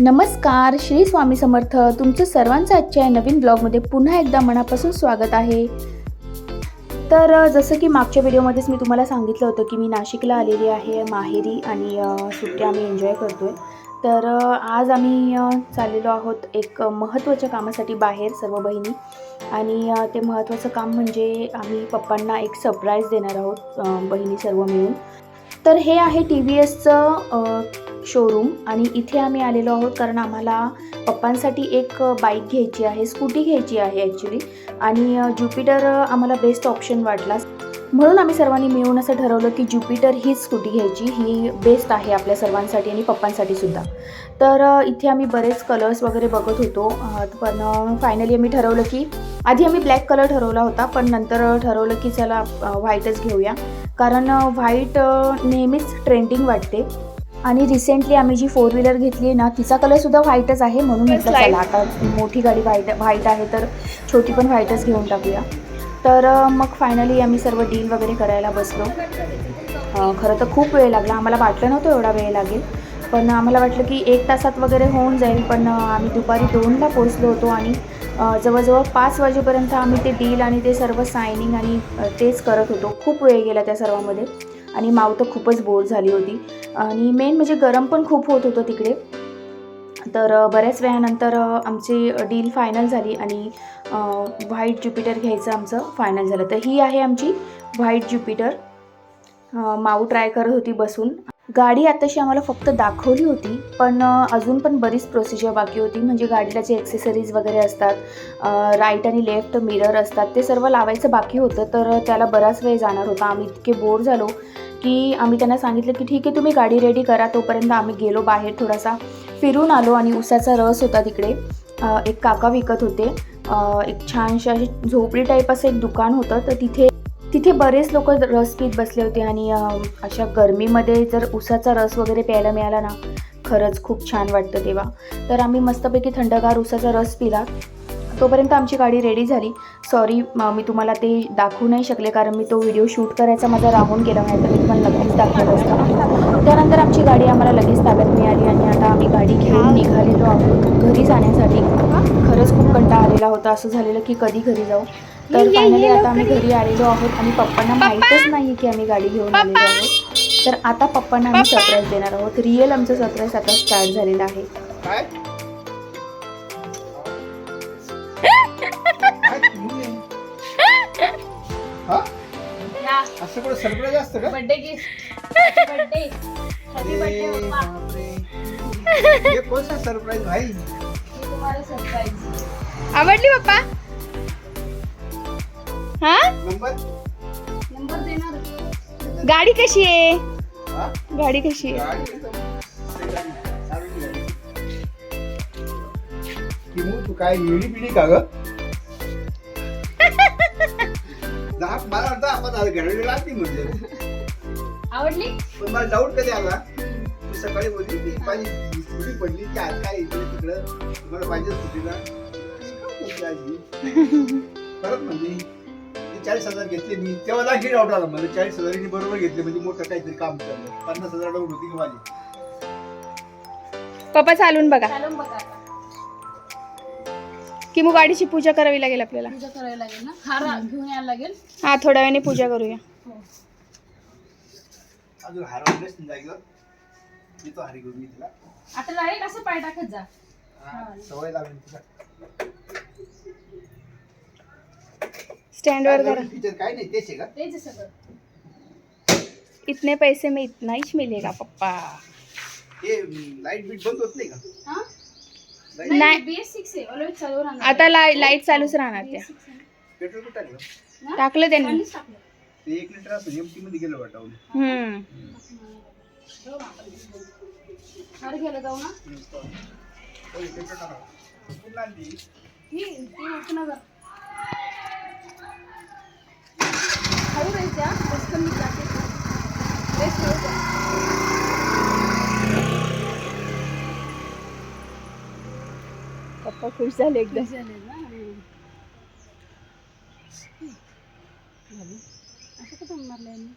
नमस्कार श्री स्वामी समर्थ. तुमचं सर्वांचं आजच्या नवीन ब्लॉगमध्ये पुन्हा एकदा मनापासून स्वागत आहे. तर जसं की मागच्या व्हिडिओमध्येच मी तुम्हाला सांगितलं होतं की मी नाशिकला आलेली आहे माहेरी आणि सुट्ट्या सुट्टी आम्ही एन्जॉय करतो आहे तर आज आम्ही चाललेलो आहोत एक महत्त्वाच्या कामासाठी बाहेर सर्व बहिणी. आणि ते महत्त्वाचं काम म्हणजे आम्ही पप्पांना एक सरप्राईज देणार आहोत बहिणी सर्व मिळून. तर हे आहे टी व्ही एसचं शोरूम आणि इथे आम्ही आलेलो आहोत कारण आम्हाला पप्पांसाठी एक बाईक घ्यायची आहे स्कूटी घ्यायची आहे ॲक्च्युली आणि ज्युपिटर आम्हाला बेस्ट ऑप्शन वाटला. म्हणून आम्ही सर्वांनी मिळून असं ठरवलं की ज्युपिटर हीच स्कूटी घ्यायची. ही बेस्ट आहे आपल्या सर्वांसाठी आणि पप्पांसाठी सुद्धा. तर इथे आम्ही बरेच कलर्स वगैरे बघत होतो. पण फायनली आम्ही ठरवलं की आधी आम्ही ब्लॅक कलर ठरवला होता पण नंतर ठरवलं की चला व्हाईटच घेऊया. कारण व्हाईट नेहमीच ट्रेंडिंग वाटते. आणि रिसेंटली आम्ही जी फोर व्हीलर घेतली आहे ना तिचा कलरसुद्धा व्हाईटच आहे म्हणून म्हटलं चला आता मोठी गाडी व्हाईट व्हाईट आहे तर छोटी पण व्हाईटच घेऊन टाकूया. तर मग फायनली आम्ही सर्व डील वगैरे करायला बसलो. खरं तर खूप वेळ लागला. आम्हाला वाटलं नव्हतं एवढा वेळ लागेल. पण आम्हाला वाटलं की एक तासात वगैरे होऊन जाईल. पण आम्ही दुपारी दोनला पोचलो होतो आणि जवळजवळ पाच वाजेपर्यंत आम्ही ते डील आणि ते सर्व सायनिंग आणि तेच करत होतो. खूप वेळ गेला त्या सर्वामध्ये. आणि माव तर खूपच बोर झाली होती. आणि मेन म्हणजे गरम पण खूप होत होतं तिकडे. तर बऱ्याच वेळानंतर आमची डील फायनल झाली आणि व्हाईट ज्युपिटर घ्यायचं आमचं फायनल झालं. तर ही आहे आमची व्हाईट ज्युपिटर माऊ ट्राय करत होती बसून. गाडी आताशी आम्हाला फक्त दाखवली होती पण अजून पण बरीच प्रोसिजर बाकी होती. म्हणजे गाडीला जे ॲक्सेसरीज वगैरे असतात राईट आणि लेफ्ट मिरर असतात ते सर्व लावायचं बाकी होतं. तर त्याला बराच वेळ जाणार होता. आम्ही इतके बोर झालो. की आम्ही त्यांना सांगितलं की ठीक आहे तुम्ही गाडी रेडी करा. तोपर्यंत आम्ही गेलो बाहेर थोडासा. फिरून आलो आणि उसाचा रस होता तिकडे. एक काका विकत होते. एक छानशी अशी झोपडी टाईप असं एक दुकान होतं. तर तिथे तिथे बरेच लोक रस पीत बसले होते आणि अशा गरमीमध्ये जर उसाचा रस वगैरे प्यायला मिळाला ना खरंच खूप छान वाटतं तेव्हा. तर आम्ही मस्तपैकी थंडगार उसाचा रस पिला. तोपर्यंत आमची गाडी रेडी झाली. सॉरी मी तुम्हाला ते दाखवू नाही शकले कारण मी तो व्हिडिओ शूट करायचा माझा राहून गेला नाही तर मी तुम्हाला नक्कीच दाखवलं असतं. त्यानंतर आमची गाडी आम्हाला लगेच ताब्यात मिळाली आणि आता आम्ही गाडी घेऊन निघालेलो आहोत घरी जाण्यासाठी. खरंच खूप कंटाळा आलेला होता असं झालेलं की कधी घरी जाऊ? तर फायनली आता आम्ही घरी आलेलो आहोत आणि पप्पांना माहीतच नाही की आम्ही गाडी घेऊन आलेलो आहोत. तर आता पप्पांना आम्ही सरप्राईज देणार आहोत. रिअल आमचं सरप्राईज आता स्टार्ट झालेलं आहे. असं कुठं सरप्राईज असतं का birthday gift birthday happy birthday अरे पप्पा. बापरे. हे सरप्राईज भाई? मी तुम्हाला सरप्राईज आवडली पप्पा? हा? नंबर नंबर देणार. गाडी कशी आहे? हा? गाडी कशी आहे? गाडी एकदम सेकंड, चालवली गाडी. किमू तू काय येडी पिढी का ग? मला वाटतं आपण आज घडवली लागते म्हणजे आवडली? पण मला डाऊट कधी आला? तू सकाळी बोलली ती माझी स्कुटी पडली की आज काय इकडे तिकडं? तुम्हाला पाहिजे स्कुटीला? परत म्हणजे ते चाळीस हजार घेतले मी. तेव्हा लाखी डाऊट आला मला चाळीस हजारांनी बरोबर घेतले म्हणजे मोठं काहीतरी काम चाललं. पन्नास हजार डाऊट होती की माझी? पप्पा चालून बघा. चालून बघा की मग गाडीची पूजा करावी लागेल आपल्याला. पूजा करायला लागेल ना? हार घेऊन यायला लागेल. हा थोड्या वेळाने पूजा करूया. हो. अजून हरवलेच नाही जायचं येतो हरी घेऊन मी तिला. आता डायरेक्ट असं पाय टाकत जा. हा, सवय लागली तिला. स्टँडवर करा फीचर काय नाही तेच आहे का? तेच आहे सगळं. इतने पैसे में इतना ही मिलेगा पप्पा. हे लाइट बीट बंद होत नाही का? हा? नाही. बी एस सिक्स आहे. ऑलवेज चालू राहणार आता ला- लाइट चालूच राहणार त्या. BS6 आहे. पेट्रोल कुठं टाकलं? त्यांनी. ते एक लिटर असं एमटी मध्ये गेलं वाटावलं हम्म. पेट्रोल आणली. ही हळू राहायच्या पप्पा खुश झाले एकदम झाले ना असं कसं मारलंय यांनी?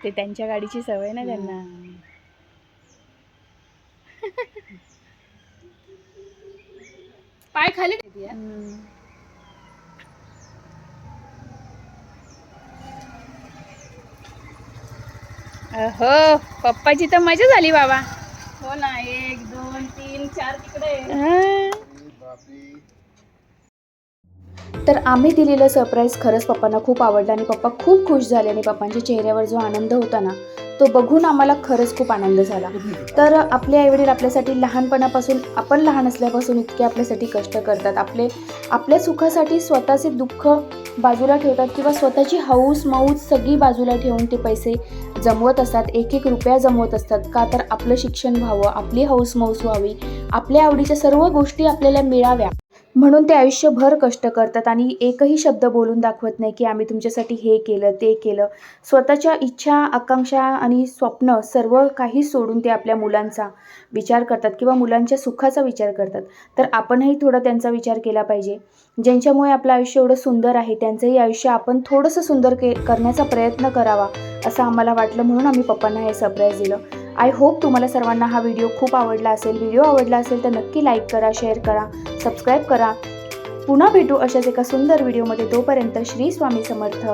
ते त्यांच्या गाडीची सवय ना त्यांना पाय खाली ठेवते यार. हो पप्पाची तर मजा झाली बाबा हो ना एक दोन तीन चार तिकडे हा. बापरे तर आम्ही दिलेलं सरप्राईज खरंच पप्पांना खूप आवडलं आणि पप्पा खूप खुश झाले आणि पप्पांच्या चेहऱ्यावर जो आनंद होता ना तो बघून आम्हाला खरंच खूप आनंद झाला. तर आपले आईवडील आपल्यासाठी लहानपणापासून आपण लहान असल्यापासून इतके आपल्यासाठी कष्ट करतात. आपले आपल्या सुखासाठी स्वतःचे दुःख बाजूला ठेवतात किंवा स्वतःची हौस मौज सगळी बाजूला ठेवून ते पैसे जमवत असतात. एक एक रुपया जमवत असतात. का तर आपलं शिक्षण व्हावं आपली हौस मौज व्हावी आपल्या आवडीच्या सर्व गोष्टी आपल्याला मिळाव्या. म्हणून ते आयुष्यभर कष्ट करतात आणि एकही शब्द बोलून दाखवत नाही की आम्ही तुमच्यासाठी हे केलं ते केलं. स्वतःच्या इच्छा आकांक्षा आणि स्वप्न सर्व काही सोडून ते आपल्या मुलांचा विचार करतात किंवा मुलांच्या सुखाचा विचार करतात. तर आपणही थोडा त्यांचा विचार केला पाहिजे. ज्यांच्यामुळे आपलं आयुष्य एवढं सुंदर आहे त्यांचंही आयुष्य आपण थोडंसं सुंदर के करण्याचा प्रयत्न करावा असं आम्हाला वाटलं म्हणून आम्ही पप्पांना हे सरप्राईज दिलं. आय होप तुम्हाला सर्वांना हा व्हिडिओ खूप आवडला असेल. व्हिडिओ आवडला असेल तर नक्की लाईक करा शेअर करा सबस्क्राईब करा. पुन्हा भेटू अशाच एका सुंदर व्हिडिओमध्ये तोपर्यंत श्री स्वामी समर्थ.